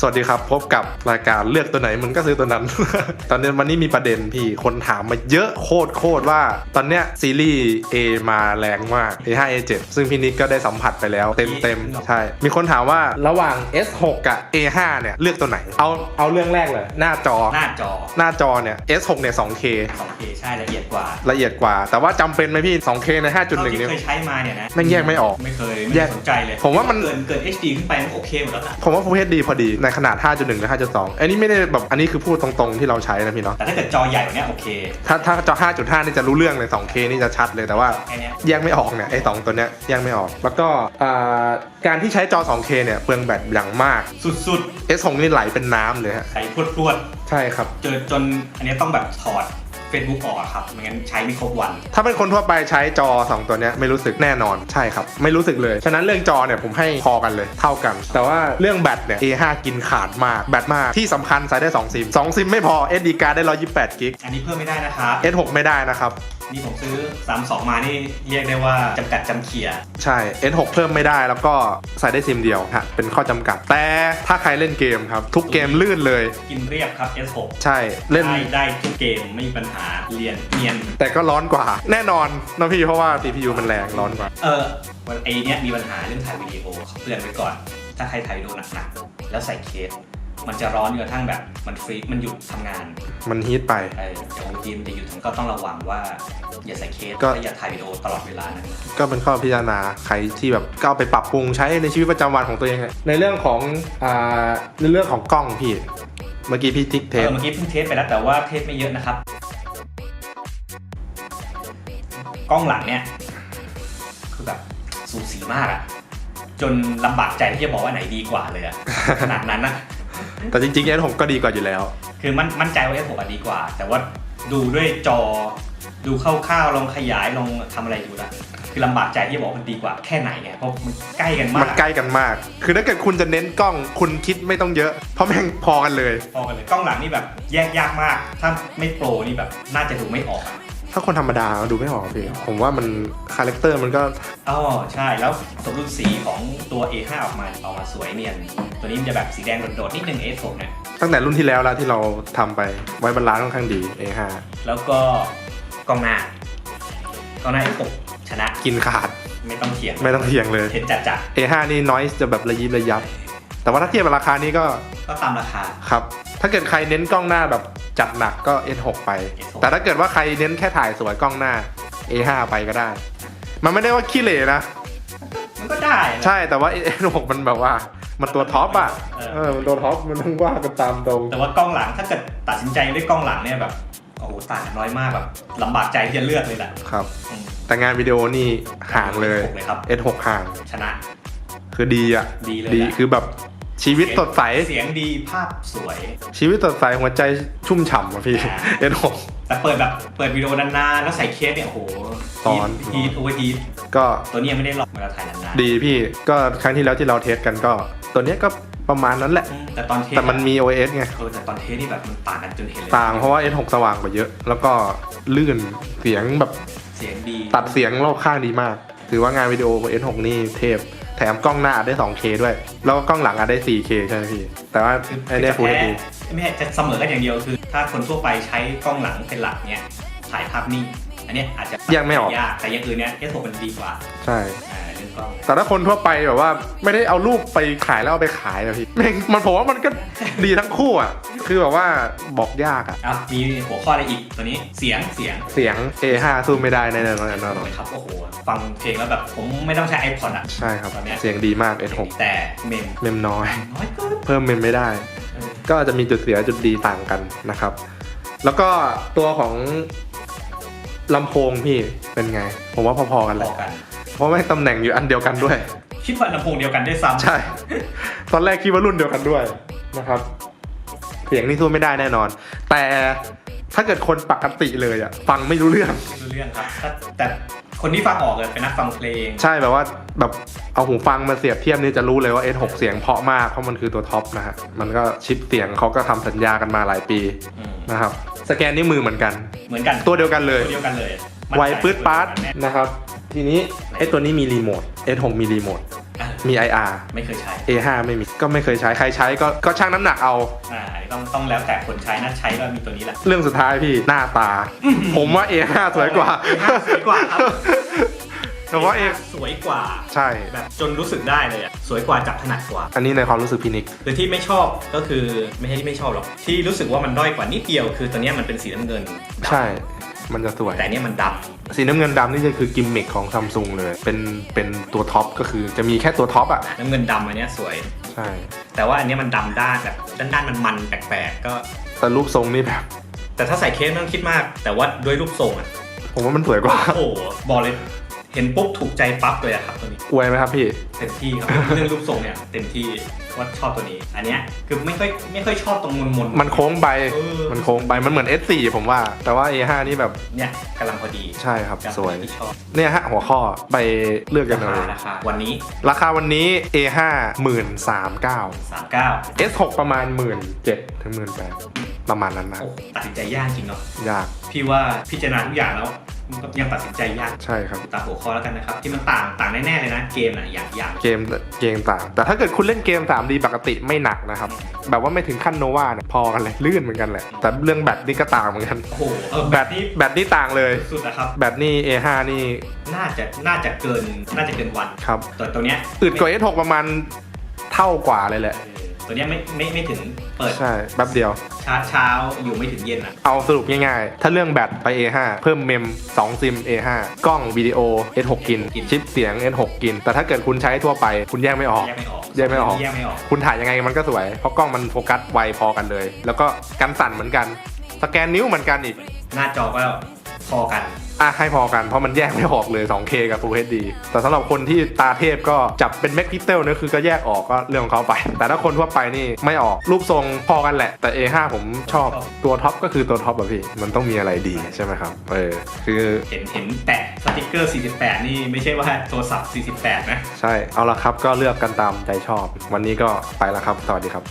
สวัสดีครับ พบกับรายการเลือกตัวไหนมึงก็ซื้อตัวนั้น ตอนนี้วันนี้มีประเด็นพี่คนถามมาเยอะโคตรโคตรว่า ตอนเนี้ยซีรีส์ A มาแรงมาก A5 A7 ซึ่งพี่นิกก็ได้สัมผัสไปแล้วเต็มเต็มๆใช่ มีคนถามว่าระหว่าง S6 กับ A5 เนี่ยเลือกตัวไหน เอาเอาเรื่องแรกเลย หน้าจอ หน้าจอ หน้าจอเนี่ย S6 เนี่ย 2K 2K ใช่ละเอียดกว่า ละเอียดกว่า แต่ว่าจำเป็นไหมพี่ 2K ใน 5.1เท่าที่เนี่ยเคยใช้มาเนี่ยนะแม่งแยกไม่ออก ไม่เคยแยไม่กสนใจเลย ผมว่ามันเกินเกิน HD ขึ้นไปมันโอเคหมดแล้วนะผมว่า Full HD พอดีในขนาด 5.1หรือ5.2 อันนี้ไม่ได้แบบอันนี้คือพูดตรงๆที่เราใช้นะพี่เนาะแต่ถ้าเกิดจอใหญ่กว่าเนี้ยโอเคถ้าถ้าจอ 5.5 นี่จะรู้เรื่องเลย 2K นี่จะชัดเลยแต่ว่าแค่เนี้ยแยกไม่ออกเนี่ยไอ้สองตัวเนี้ยแยกไม่ออก แล้วก็อ่าการที่ใช้จอ 2K เนี่ยเปลืองแบตอย่างมาก สุด S6 นี่ไหลเป็นน้ำเลยฮะๆใส่พรวดพรวดใช่ครับๆจนจนอันเนี้ยต้องแบบถอด Facebook ออกอะครับไม่งั้นใช้ไม่ครบวัน ถ้าเป็นคนทั่วไปใช้จอ 2 ตัวเนี้ยไม่รู้สึกแน่นอนใช่ครับ ไม่รู้สึกเลย ฉะนั้นเรื่องจอเนี่ยผมให้พอกันเลยเท่ากัน แต่ว่าเรื่องแบตเนี่ย A5 กินขาดมากแบตมากที่สำคัญใช้ได้2ซิม2ซิมไม่พอ SD card ได้ 128กิก อันนี้เพิ่มไม่ได้นะครับ S6 ไม่ได้นะครับ นี่ผมซื้อ 32 มานี่เรียกได้ว่าจำกัดจำเขีย ใช่ S6 เพิ่มไม่ได้แล้วก็ใส่ได้ซิมเดียวฮะเป็นข้อจำกัด แต่ถ้าใครเล่นเกมครับ ทุกเกมลื่นเลย กินเรียบครับ S6 ใช่เล่น ได้ได้ทุกเกมไม่มีปัญหาเรียนเนียน แต่ก็ร้อนกว่า แน่นอนนะพี่เพราะว่า CPU มันแรงร้อนกว่า เออวันไอเนี้ยมีปัญหาเรื่องถ่ายวิดีโอขอเตือนไว้ก่อน ถ้าใครถ่ายวิดีโอหนักๆแล้วใส่เคส มันจะร้อนจนกระทั่งแบบมันฟรีซมันหยุดทำงานมันฮีทไป เออเดี๋ยวทีมจะหยุดก็ต้องระวังว่า อย่าใส่เคสก็ และอย่าถ่ายวิดีโอตลอดเวลานะ ก็เป็นข้อพิจารณาใครที่แบบก็เอาไปปรับปรุงใช้ในชีวิตประจำวันของตัวเองอะในเรื่องของอ่าในเรื่องของกล้องพี่ เมื่อกี้พี่ทิกเทเอปอเมื่อกี้เพิ่งเทสไปแล้วแต่ว่าเทสไม่เยอะนะครับ กล้องหลังเนี่ย คือแบบสูสีมากอะจนลำบากใจที่จะบอกว่าไหนดีกว่าเลยอะขนาดนั้นนะแต่จริงๆ S6 ก็ดีกว่าอยู่แล้ว คือมันมั่นใจว่า S6 อะดีกว่า แต่ว่าดูด้วยจอ ดูคร่าวๆลองขยายลองทำอะไรดูนะคือลำบากใจที่จะบอกมันดีกว่าแค่ไหนไงเพราะมันใกล้กันมามันกใกล้กันมาก คือถ้าเกิดคุณจะเน้นกล้องคุณคิดไม่ต้องเยอะ เพราะแม่งพอกันเลย พอกันเลยกล้องหลังนี่แบบแยกยากมาก ถ้าไม่โปรนี่แบบน่าจะดูไม่ออกอะ ถ้าคนธรรมดาดูไม่ออกพี่ผมว่ามันคาแรคเตอร์มันก็อ๋อใช่แล้วสมดุลสีของตัว A5 ออกมาออกมาสวยเนียนตัวนี้มันจะแบบสีแดงโดดๆนิดนึง S6 เนี่ยตั้งแต่รุ่นที่แล้วแล้วที่เราทำไปไว้บรรลานซ์ค่อนข้างดี A5 แล้วก็กล้องหน้ากล้องหน้า S6 ชนะกินขาดไม่ต้องเถียงไม่ต้องเถียงเลยเห็นจัดจัด A5 นี่น้อยจะแบบระยิบระยับแต่ว่าถ้าเทียบกับราคานี้ก็ๆก็ตามราคาครับ ถ้าเกิดใครเน้นกล้องหน้าแบบ จัดหนักก็ S6 ไป S6 แต่ถ้าเกิดว่าใครเน้นแค่ถ่ายสวยกล้องหน้า A5 ไปก็ได้ มันไม่ได้ว่าขี้เหร่นะ มันก็ได้นะ ใช่แต่ว่า S6 มันแบบว่า มันตัวท็อปอะเออ เออมันตัวท็อปมันต้องว่ากันตามตรง แต่ว่ากล้องหลังถ้าเกิดตัดสินใจด้วยกล้องหลังเนี่ยแบบโอ้โหต่างกันน้อยมากแบบลำบากใจที่จะเลือกเลยแหละครับ อืมแต่งานวิดีโอนี่ห่างเลย S6 เลยครับ S6 ห่าง ชนะ คือดีอะดีเลยดีแหละคือแบบ ชีวิตสดใส เสียงดีภาพสวย ชีวิตสดใสหัวใจชุ่มฉ่ำอะพี่อ่า S6 แต่เปิดแบบเปิดวิดีโอนานๆแล้วใส่เคสเนี่ยโอ้โหตอน ฮีทโอเวอร์ฮีทก็ตัวนี้ยังไม่ได้ลองเวลาถ่ายนานๆดีพี่ก็ครั้งที่แล้วที่เราเทสกันก็ ตัวเนี้ยก็ประมาณนั้นแหละ อืมแต่ตอนเทสแต่มันมี OS ไง เออแต่ตอนเทสนี่แบบมันต่างกันจนเห็นเลยต่างเพราะว่า S6 สว่างกว่าเยอะ แล้วก็ลื่นเสียงแบบเสียงดีตัดเสียงรอบข้างดีมาก ถือว่างานวิดีโอ S6 นี่เทพ แถมกล้องหน้าอัดได้ 2K ด้วย แล้วก็กล้องหลังอัดได้ 4K ใช่ไหมพี่ แต่ว่าไอเนี้ย Full HD ไม่ใช่จะเสมอกันอย่างเดียวคือ ถ้าคนทั่วไปใช้กล้องหลังเป็นหลักเนี่ยถ่ายภาพนิ่งอันเนี้ยอาจจะแยกไม่ออก ยากแต่อย่างอื่นเนี่ย S6 มันดีกว่าใช่ อ่าเรื่องกล้อง แต่ถ้าคนทั่วไปแบบว่า ไม่ได้เอารูปไปขายแล้วเอาไปขายอะพี่แม่งมันผมว่ามันก็ดีทั้งคู่อะ คือแบบว่าบอกยากอะอะมีหัวข้ออะไรอีกตัวนี้เสียงเสียงเสียง A5 สู้ไม่ได้แน่นอนแน่นอนเลยครับโอ้โหฟังเพลงแล้วแบบผมไม่ต้องใช้ iPod อะใช่ครับ ตอนเนี้ยเสียงดีมาก S6 แต่เมมเมมน้อย น้อยเกินเพิ่มเมมไม่ได้เออก็จะมีจุดเสียจุดดีต่างกันนะครับ แล้วก็ตัวของลำโพงพี่เป็นไง ผมว่าพอๆกันพแหอละ กัน เพราะแม่งตำแหน่งอยู่อันเดียวกันด้วย คิดว่าลำโพงเดียวกันด้วยซ้ำใช่ ตอนแรกคิดว่ารุ่นเดียวกันด้วยนะครับเสียงนี่สู้ไม่ได้แน่นอน แต่ถ้าเกิดคนปกติเลยอะฟังไม่รู้เรื่องไม่รู้เรื่องครับแต่แต่คนที่ฟังออกเลยเป็นนักฟังเพลง ใช่แบบว่าแบบเอาหูฟังมาเสียบเทียบนี่จะรู้เลยว่า S6 เสียงเพราะมาก เพราะมันคือตัวท็อปนะฮะมันก็ชิปเสียงเขาก็ทำสัญญากันมาหลายปีอืม นะครับสแกนนิ้วมือเหมือนกัน เหมือนกันตัวเดียวกันเลย ตัวเดียวกันเลยไวปื๊ดปาร์ตแน่นะครับ ทีนี้ไอ้ตัวนี้มีรีโมท S6 มีรีโมทเออมี IR ไม่เคยใช้ A5 ไม่มี ก็ไม่เคยใช้ ใครใช้ก็ก็ชั่งน้ำหนักเอา อ่าต้องต้องแล้วแต่คนใช้นะใช้แล้วมีตัวนี้แหละ เรื่องสุดท้ายพี่หน้าตา ผมว่า A5 สวยกว่า A5 สวยกว่าครับ แต่ว่า A สวยกว่า ใช่ แบบจนรู้สึกได้เลยอะสวยกว่าจับถนัดกว่า อันนี้ในความรู้สึกพี่นิกคือที่ไม่ชอบก็คือไม่ใช่ที่ไม่ชอบหรอก ที่รู้สึกว่ามันด้อยกว่านิดเดียวคือตัวเนี้ยมันเป็นสีน้ำเงินดำใช่ มันจะสวย แต่อันเนี้ยมันดสีน้ำเงินดำนี่จะคือกิมมิคของซัมซุงเลย เป็นเป็นตัวท็อปก็คือจะมีแค่ตัวท็อปอะำน้ำเงินดำอันเนี้ยสวย ใช่ แต่ว่าอันเนี้ยมันดำด้านแบบด้านด้านมันมันๆแปลกๆก็ แต่รูปทรงนี่แบบ แต่ถ้าใส่เคสไม่ต้องคิดมาก แต่ว่าด้วยรูปทรงอะ ผมว่ามันสวยกว่า โอ้โหบอกเลย เห็นปุ๊บถูกใจปั๊บเลยอะครับตัวนี้อวยไหมครับพี่ เต็มที่ครับ เรื่องรูปทรงเนี่ยเต็มที่ว่าชอบตัวนี้ อันเนี้ยคือไม่ค่อยไม่ค่อยชอบตรงมนมนๆมันโค้งไป เออ มันโค้งไป มันเหมือน S4 ผมว่า แต่ว่า A5 นี่แบบเนี่ยกำลังพอดีใช่ครับกำลังสวยพอดีที่ชอบเนี่ยฮะหัวข้อไปเลือกกัรานเลคายราคาวันนี้ ราคาวันนี้ A5 หมื่นสามเก้า39 S6 ประมาณหมื่นเจ็ดถึงหมื่นแปด ประมาณนั้นนะโอ้ตัดสินใจยากจริงเนาะยากพี่ว่าพิจารณาทุกอย่างแล้วมันก็ยังตัดสินใจยากใช่ครับตามหัวข้อแล้วกันนะครับ ที่มันต่างต่างแน่ๆเลยนะเกมน่ะอย่างอย่างเกมเกมต่าง แต่ถ้าเกิดคุณเล่นเกม 3D ปกติไม่หนักนะครับ แบบว่าไม่ถึงขั้นโนวาเนี่ยพอกันเลยลื่นเหมือนกันแหละ แต่เรื่องแบตนี่ก็ต่างเหมือนกันโอ้โหเออแบแบตบนี้แบตนี่ต่างเลยสุดนะครับแบตนี่ A5 นี่น่าจะน่าจะเกินน่าจะเกินวันครับตัวตัวเนี้ยอึดกว่า S6 ประมาณเท่ากว่าเลยแหละเออ ตัวเนี้ยไม่ไม่ไม่ถึงเปิดใช่แป๊บเดียวเช้าเช้าอยู่ไม่ถึงเย็นอะ เอาสรุปง่ายๆ ถ้าเรื่องแบตไป A5 เพิ่มเมม 2 ซิม A5 กล้องวิดีโอ S6 กิน ชิปเสียง S6 กิน แต่ถ้าเกิดคุณใช้ทั่วไป คุณแยกไม่ออก แยกไม่ออกแยกไม่ออก แยกไม่ออก คุณถ่ายยังไงมันก็สวย เพราะกล้องมันโฟกัสไวพอกันเลย แล้วก็กันสั่นเหมือนกัน สแกนนิ้วเหมือนกันอีก หน้าจอก็ พอกัน อะให้พอกันเพราะมันแยกไม่ออกเลย 2K กับ Full HD แต่สำหรับคนที่ตาเทพก็จับเป็นเมกพิกเซลเนี่ยคือก็แยกออกก็เรื่องของเขาไป แต่ถ้าคนทั่วไปนี่ไม่ออกรูปทรงพอกันแหละ แต่ A5 ผมชอบตัวท็อปก็คือตัวท็อปอะพี่ มันต้องมีอะไรดีใช่ไหมครับ เออ คือเห็นเห็นแปะสติกเกอร์ 48 นี่ไม่ใช่ว่าโทรศัพท์ 48 นะ ใช่เอาละครับก็เลือกกันตามใจชอบ วันนี้ก็ไปแล้วครับ สวัสดีครับ